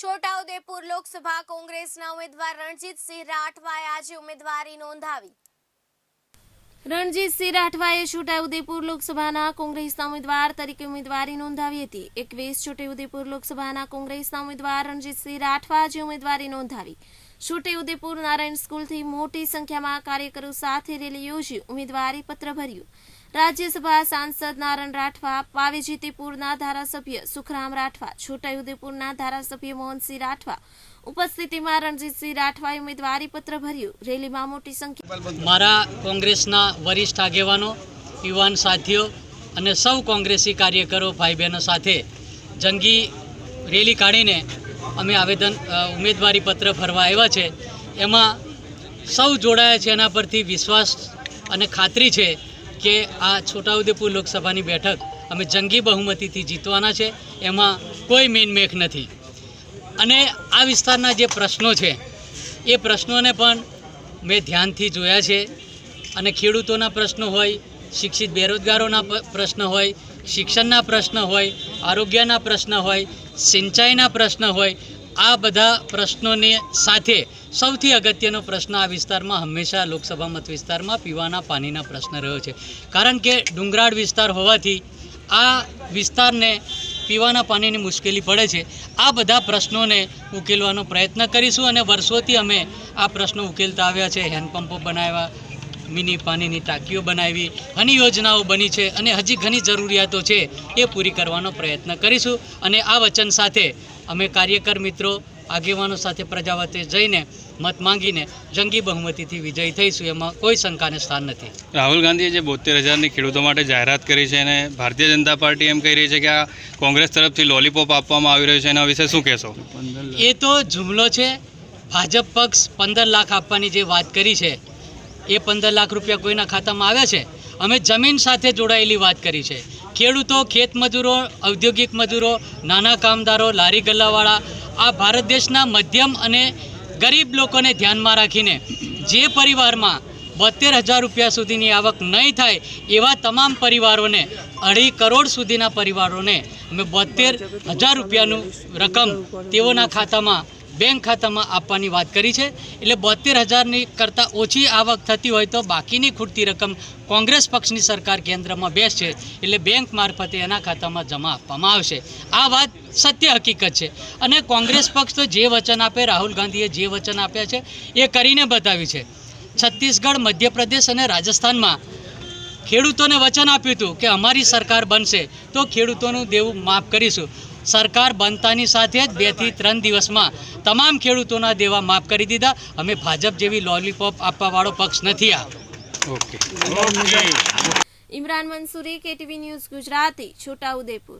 છોટાઉદેપુર લોકસભા કોંગ્રેસના ઉમેદવાર રણજીતસિંહ રાઠવાએ આજે ઉમેદવારી નોંધાવી. રણજીતસિંહ રાઠવાએ છોટાઉદેપુર લોકસભાના કોંગ્રેસના ઉમેદવાર તરીકે ઉમેદવારી નોંધાવી હતી. એકવીસ છોટાઉદેપુર લોકસભાના કોંગ્રેસના ઉમેદવાર રણજીતસિંહ રાઠવા આજે ઉમેદવારી નોંધાવી. છોટાઉદેપુર નારાયણ સ્કૂલથી મોટી સંખ્યામાં કાર્યકરો સાથે રેલી યોજી ઉમેદવારી પત્ર ભર્યું. રાજ્યસભા સાંસદ નારણ રાઠવા, પાવીજીતીપુરના ધારાસભ્ય સુખરામ રાઠવા, છોટાઉદેપુરના ધારાસભ્ય મોહનસિંહ રાઠવા, ઉપસ્થિતિમાં રણજીતસિંહ રાઠવાએ ઉમેદવારી પત્ર ભર્યું. રેલીમાં મોટી સંખ્યા મારા કોંગ્રેસના વરિષ્ઠ આગેવાનો, યુવાન સાથીઓ અને સૌ કોંગ્રેસી કાર્યકરો ભાઈ બહેનો સાથે જંગી રેલી કાઢીને અમે આવેદન ઉમેદવારી પત્ર ભરવા આવ્યા છે. એમાં સૌ જોડાયા છે, એના પરથી વિશ્વાસ અને ખાતરી છે કે આ છોટાઉદેપુર લોકસભાની બેઠક અમે જંગી બહુમતીથી જીતવાના છે, એમાં કોઈ મેનમેખ નથી. અને આ વિસ્તારના જે પ્રશ્નો છે, એ પ્રશ્નોને પણ મેં ધ્યાનથી જોયા છે. અને ખેડૂતોના પ્રશ્નો હોય, શિક્ષિત બેરોજગારોના પ્રશ્ન હોય, શિક્ષણના પ્રશ્ન હોય, આરોગ્યના પ્રશ્ન હોય, સિંચાઈના પ્રશ્ન હોય આ બધા પ્રશ્નોની સાથે સૌથી અગત્યનો પ્રશ્ન આ વિસ્તારમાં હંમેશા લોકસભા મત વિસ્તારમાં પીવાના પાણીના પ્રશ્ન રહ્યો છે. કારણ કે ડુંગરાળ વિસ્તાર હોવાથી આ વિસ્તારને પીવાના પાણીની મુશ્કેલી પડે છે. આ બધા પ્રશ્નોને ઉકેલવાનો પ્રયત્ન કરીશું અને વર્ષોથી અમે આ પ્રશ્નો ઉકેલતા આવ્યા છે. હેન્ડપંપો બનાવ્યા, મિની પાણીની ટાંકીઓ બનાવી, ઘણી યોજનાઓ બની છે અને હજી ઘણી જરૂરિયાતો છે એ પૂરી કરવાનો પ્રયત્ન કરીશું. અને આ વચન સાથે અમે કાર્યકર મિત્રો આગેવાનો સાથે પ્રજા વચ્ચે જઈને મત માંગીને જંગી બહુમતીથી વિજય થઈશું એમાં કોઈ શંકાને સ્થાન નથી. રાહુલ ગાંધીએ જે બોતેર હજારની ખેડૂતો માટે જાહેરાત કરી છે અને ભારતીય જનતા પાર્ટી એમ કહી રહી છે કે આ કોંગ્રેસ તરફથી લોલીપોપ આપવામાં આવી રહ્યું છે એના વિશે શું કહેશો? એ તો જુમલો છે. ભાજપ પક્ષ પંદર લાખ આપવાની જે વાત કરી છે એ પંદર લાખ રૂપિયા કોઈના ખાતામાં આવ્યા છે? અમે જમીન સાથે જોડાયેલી વાત કરી છે. ખેડૂતો, ખેત મજૂરો, ઔદ્યોગિક મજૂરો, નાના કામદારો, લારી ગલ્લાવાળા, આ ભારત દેશના મધ્યમ અને ગરીબ લોકોને ધ્યાનમાં રાખીને જે પરિવારમાં બોતેર હજાર રૂપિયા સુધીની આવક નહીં થાય એવા તમામ પરિવારોને અઢી કરોડ સુધીના પરિવારોને અમે બોતેર હજાર રૂપિયાનું રકમ તેઓના ખાતામાં બેંક ખાતામાં આપવાની વાત કરી છે. એટલે બોતેર હજારની કરતાં ઓછી આવક થતી હોય તો બાકીની ખૂટતી રકમ કોંગ્રેસ પક્ષની સરકાર કેન્દ્રમાં બેસશે. એટલે બેંક મારફતે એના ખાતામાં જમા આપવામાં આવશે. આ વાત સત્ય હકીકત છે. અને કોંગ્રેસ પક્ષ તો જે વચન આપે, રાહુલ ગાંધીએ જે વચન આપ્યા છે, એ કરીને બતાવી છે. છત્તીસગઢ, મધ્યપ્રદેશ અને રાજસ્થાનમાં ખેડૂતોને વચન આપ્યું હતું કે અમારી સરકાર બનશે, તો ખેડૂતોનું દેવું માફ કરીશું. સરકાર બનતાની સાથે જ બેથી ત્રણ દિવસમાં તમામ ખેડૂતોના દેવા માફ કરી દીધા. અમે ભાજપ જેવી લોલીપોપ આપવાવાળો પક્ષ નથી આ. Okay. Imran Mansuri KTV news Gujarati Chhotaudepur